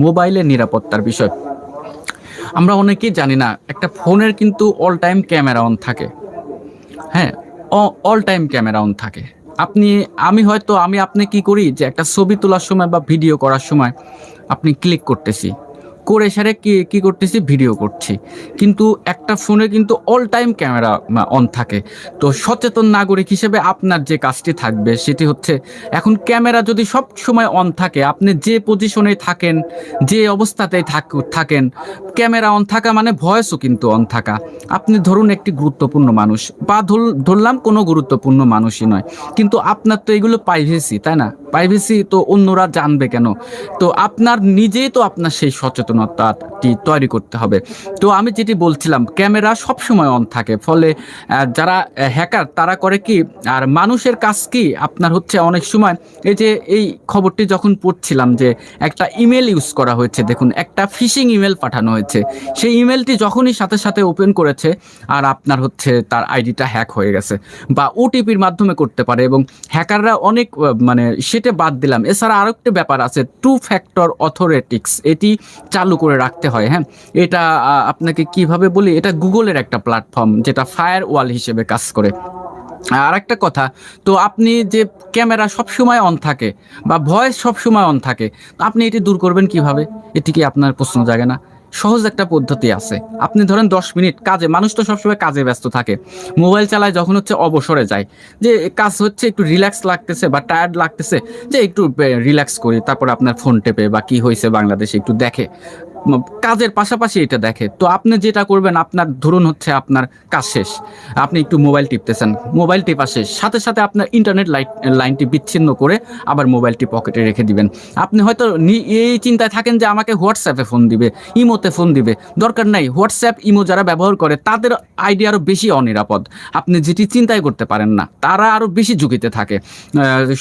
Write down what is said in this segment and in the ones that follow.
মোবাইলের নিরাপত্তার বিষয়। আমরা অনেকেই জানি না, একটা ফোনের কিন্তু অল টাইম ক্যামেরা অন থাকে। হ্যাঁ অল টাইম ক্যামেরা অন থাকে। আপনি, আমি হয়তো, আমি, আপনি কি করি যে একটা ছবি তোলার সময় বা ভিডিও করার সময় আপনি ক্লিক করতেছি। করে সারে কি কি করতেছি? ভিডিও করছি। কিন্তু একটা ফোনে কিন্তু অল টাইম ক্যামেরা অন থাকে। তো সচেতন নাগরিক হিসেবে আপনার যে কাজটি থাকবে সেটি হচ্ছে, এখন ক্যামেরা যদি সব সময় অন থাকে, আপনি যে পজিশনে থাকেন, যে অবস্থাতেই থাক- থাকেন ক্যামেরা অন থাকা মানে ভয়েসও কিন্তু অন থাকা। আপনি ধরুন একটি গুরুত্বপূর্ণ মানুষ। বা ধর- ধরলাম কোনো গুরুত্বপূর্ণ মানুষই নয়। কিন্তু আপনার তো এগুলো প্রাইভেসি তাই না? প্রাইভেসি তো অন্যরা জানবে কেন? তো আপনার নিজেই তো আপনার সেই সচেতনতাটি তৈরি করতে হবে। তো আমি যেটি বলছিলাম, ক্যামেরা সবসময় অন থাকে। ফলে যারা হ্যাকার তারা করে কি? আর মানুষের কাজ কি? আপনার হচ্ছে অনেক সময় এই যে, এই খবরটি যখন পড়ছিলাম যে, একটা ইমেল ইউজ করা হয়েছে, দেখুন, একটা ফিশিং ইমেল পাঠানো হয়েছে। সেই ইমেলটি যখনই সাথে সাথে ওপেন করেছে আর আপনার হচ্ছে তার আইডিটা হ্যাক হয়ে গেছে বা ওটিপির মাধ্যমে করতে পারে এবং হ্যাকাররা অনেক মানে সেটা বাদ দিলাম। এছাড়া আরও একটা ব্যাপার আছে টু ফ্যাক্টর অথরেটিক্স এটি চালু করে রাখতে হয় হ্যাঁ? এটা আপনাকে কীভাবে বলি, এটা গুগলের একটা প্ল্যাটফর্ম যেটা ফায়ার ওয়াল হিসেবে কাজ করে। আর একটা কথা, তো আপনি যে ক্যামেরা সবসময় অন থাকে বা ভয়েস সবসময় অন থাকে আপনি এটি দূর করবেন কীভাবে? এটি কি আপনার প্রশ্ন জাগে না? সহজ একটা পদ্ধতি আছে। আপনি ধরেন দশ মিনিট কাজে, মানুষ তো সবসময় কাজে ব্যস্ত থাকে। মোবাইল চালায় যখন হচ্ছে অবসরে যায়, যে কাজ হচ্ছে একটু রিল্যাক্স লাগতেছে বা টায়ার্ড লাগতেছে, যে একটু রিল্যাক্স করি, তারপর আপনার ফোন টেপে বা কি হয়েছে বাংলাদেশে একটু দেখে। কাজের পাশাপাশি এটা দেখে। তো আপনি যেটা করবেন, আপনার ধরুন হচ্ছে আপনার কাজ শেষ। আপনি একটু মোবাইল টিপতেছেন, মোবাইল টিপা শেষ। সাথে সাথে আপনার ইন্টারনেট লাইট লাইনটি বিচ্ছিন্ন করে আবার মোবাইলটি পকেটে রেখে দিবেন। আপনি হয়তো এই চিন্তায় থাকেন যে আমাকে হোয়াটসঅ্যাপে ফোন দিবে ইমোতে ফোন দিবে। দরকার নাই হোয়াটসঅ্যাপ ইমো যারা ব্যবহার করে, তাদের আইডি আরও বেশি অনিরাপদ। আপনি যেটি চিন্তাই করতে পারেন না, তারা আরও বেশি ঝুঁকিতে থাকে।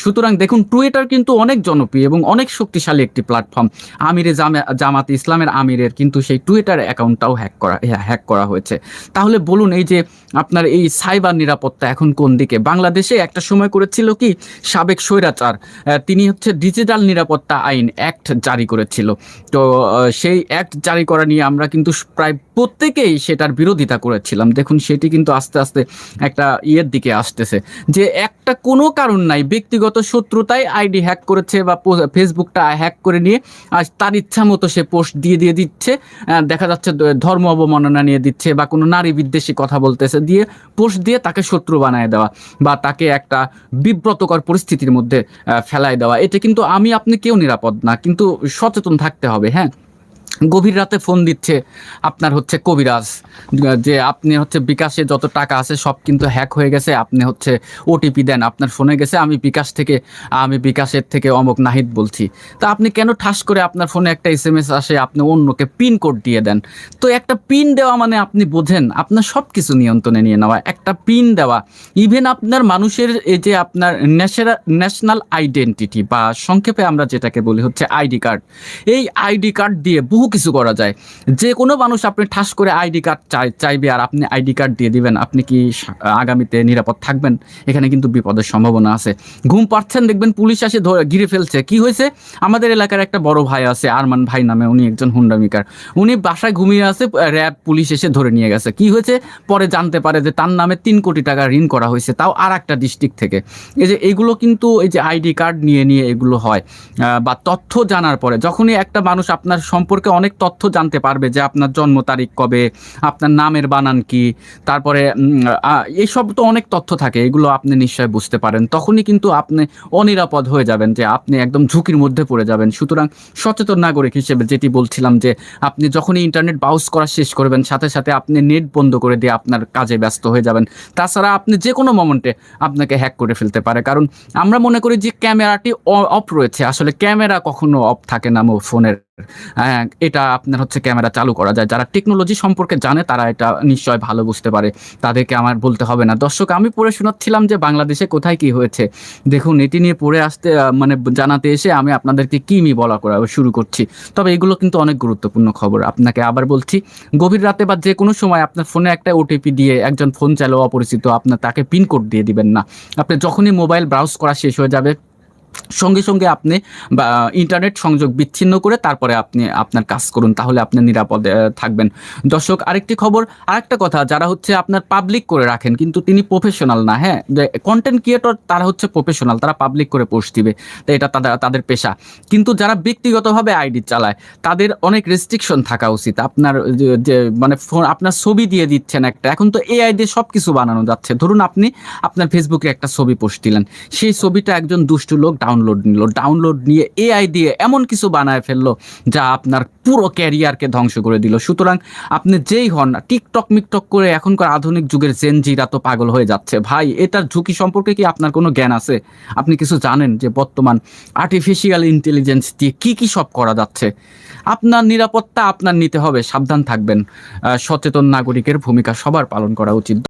সুতরাং দেখুন টুইটার কিন্তু অনেক জনপ্রিয় এবং অনেক শক্তিশালী একটি প্ল্যাটফর্ম আমিরে জামা জামাত ইসলামের আমিরের, কিন্তু সেই টুইটার অ্যাকাউন্টটাও হ্যাক করা হ্যাক করা হয়েছে। তাহলে বলুন এই যে আপনার এই সাইবার নিরাপত্তা এখন কোন দিকে? বাংলাদেশে একটা সময় করেছিল কি? সাবেক স্বৈরাচার তিনি হচ্ছে ডিজিটাল নিরাপত্তা আইন অ্যাক্ট জারি করেছিল। তো সেই অ্যাক্ট জারি করা নিয়ে আমরা কিন্তু প্রায় প্রত্যেকেই সেটার বিরোধিতা করেছিলাম। দেখুন, সেটি কিন্তু আস্তে আস্তে একটা ইয়ের দিকে আসতেছে। যে একটা কোনো কারণ নাই, ব্যক্তিগত শত্রুতায় আইডি হ্যাক করেছে বা ফেসবুকটা হ্যাক করে নিয়ে আর তার ইচ্ছা মতো সে পোস্ট দিয়ে দিয়ে দিচ্ছে দেখা যাচ্ছে ধর্ম অবমাননা নিয়ে দিচ্ছে বা কোনো নারী বিদ্বেষী কথা বলতেছে, দিয়ে পোষ দিয়ে তাকে শত্রু বানায় দেওয়া বা তাকে একটা বিব্রতকর পরিস্থিতির মধ্যে ফেলায় দেওয়া। এটা কিন্তু আমি, আপনি কেউ নিরাপদ না, কিন্তু সচেতন থাকতে হবে হ্যাঁ? গভীর রাতে ফোন দিচ্ছে আপনার হচ্ছে কবিরাজ, যে আপনি হচ্ছে বিকাশে যত টাকা আছে সব কিন্তু হ্যাক হয়ে গেছে, আপনি হচ্ছে ওটিপি দেন, আপনার ফোনে গেছে, আমি বিকাশ থেকে, আমি বিকাশের থেকে অমক নাহিদ বলছি। তা আপনি কেন ঠাস করে আপনার ফোনে একটা এস এম এস আসে, আপনি অন্যকে পিন কোড দিয়ে দেন? তো একটা পিন দেওয়া মানে আপনি বোঝেন, আপনার সব কিছু নিয়ন্ত্রণে নিয়ে নেওয়া, একটা পিন দেওয়া। ইভেন আপনার মানুষের এই যে আপনার ন্যাশনাল ন্যাশনাল আইডেন্টিটি বা সংক্ষেপে আমরা যেটাকে বলি হচ্ছে আইডি কার্ড, এই আইডি কার্ড দিয়ে বহু কিছু করা যায়। যে কোনো মানুষ আপনি ঠাস করে আইডি কার্ড চাই চাইবে আর আপনি আইডি কার্ড দিয়ে দিবেন, আপনি কি আগামীতে নিরাপদ থাকবেন? এখানে কিন্তু বিপদের সম্ভাবনা আছে। ঘুম পাচ্ছেন দেখবেন পুলিশ ধরে ঘিরে ফেলছে। কি হয়েছে? আমাদের এলাকার একটা বড় ভাই আছে, আরমান ভাই নামে উনি একজন হুন্ডামিকার উনি বাসায় ঘুমিয়ে আছে, র্যাব, পুলিশ এসে ধরে নিয়ে গেছে। কি হয়েছে? পরে জানতে পারে যে তার নামে তিন কোটি টাকা ঋণ করা হয়েছে, তাও আর একটা ডিস্ট্রিক্ট থেকে। এই যে এগুলো কিন্তু এই যে আইডি কার্ড নিয়ে নিয়ে এগুলো হয়। বা তথ্য জানার পরে, যখনই একটা মানুষ আপনার সম্পর্কে অনেক তথ্য জানতে পারবে যে আপনার জন্ম তারিখ কবে, আপনার নামের বানান কি, তারপরে এইসব তো অনেক তথ্য থাকে, এগুলো আপনি নিশ্চয় বুঝতে পারেন। তখনই কিন্তু আপনি অনিরাপদ হয়ে যাবেন যে আপনি একদম ঝুঁকির মধ্যে পড়ে যাবেন। সুতরাং সচেতন নাগরিক হিসেবে যেটি বলছিলাম যে আপনি যখনই ইন্টারনেট বাউস করা শেষ করবেন, সাথে সাথে আপনি নেট বন্ধ করে দিয়ে আপনার কাজে ব্যস্ত হয়ে যাবেন। তাছাড়া আপনি যে কোনো মোমেন্টে আপনাকে হ্যাক করে ফেলতে পারে। কারণ আমরা মনে করি যে ক্যামেরাটি অফ রয়েছে। আসলে ক্যামেরা কখনো অফ থাকে না ফোনের এটা আপনার হচ্ছে ক্যামেরা চালু করা যায়। যারা টেকনোলজি সম্পর্কে জানে, তারা এটা নিশ্চয় ভালো বুঝতে পারে। তাদেরকে আমার বলতে হবে না। দর্শক, আমি পড়ে শোনাচ্ছিলাম যে বাংলাদেশে কোথায় কি হয়েছে। দেখুন, এটি নিয়ে পড়ে আসতে মানে জানাতে এসে আমি আপনাদেরকে কিমি বলা করা শুরু করছি। তবে এগুলো কিন্তু অনেক গুরুত্বপূর্ণ খবর। আপনাকে আবার বলছি, গভীর রাতে বা যে কোনো সময় আপনার ফোনে একটা ওটিপি দিয়ে একজন ফোন চালো অপরিচিত, আপনার তাকে পিন কোড দিয়ে দিবেন না। আপনি যখনই মোবাইল ব্রাউজ করা শেষ হয়ে যাবে সঙ্গে সঙ্গে আপনি বা ইন্টারনেট সংযোগ বিচ্ছিন্ন করে তারপরে আপনি আপনার কাজ করুন, তাহলে আপনি নিরাপদে থাকবেন। দর্শক, আরেকটি খবর, আরেকটা কথা, যারা হচ্ছে আপনার পাবলিক করে রাখেন, কিন্তু তিনি প্রফেশনাল না হ্যাঁ? কন্টেন্ট ক্রিয়েটর তারা হচ্ছে প্রফেশনাল তারা পাবলিক করে পোস্ট দিবে, তো এটা তাদের তাদের পেশা। কিন্তু যারা ব্যক্তিগতভাবে আইডি চালায়, তাদের অনেক রেস্ট্রিকশন থাকা উচিত। আপনার যে- মানে ফোন আপনার ছবি দিয়ে দিচ্ছেন একটা, এখন তো এআই দিয়ে সব কিছু বানানো যাচ্ছে। ধরুন আপনি আপনার ফেসবুকে একটা ছবি পোস্ট দিলেন, সেই ছবিটা একজন দুষ্টু লোক ডাউনলোড নিল ডাউনলোড নিয়ে এআই দিয়ে এমন কিছু বানায় ফেলল যা আপনার পুরো ক্যারিয়ারকে ধ্বংস করে দিল। সুতরাং আপনি যেই হন না, টিকটক মিকটক করে এখনকার আধুনিক যুগের জেনজিরা তো পাগল হয়ে যাচ্ছে। ভাই, এটার ঝুঁকি সম্পর্কে কি আপনার কোনো জ্ঞান আছে? আপনি কিছু জানেন যে বর্তমান আর্টিফিশিয়াল ইন্টেলিজেন্স দিয়ে কি কি সব করা যাচ্ছে? আপনার নিরাপত্তা আপনার নিতে হবে, সাবধান থাকবেন। সচেতন নাগরিকের ভূমিকা সবার পালন করা উচিত।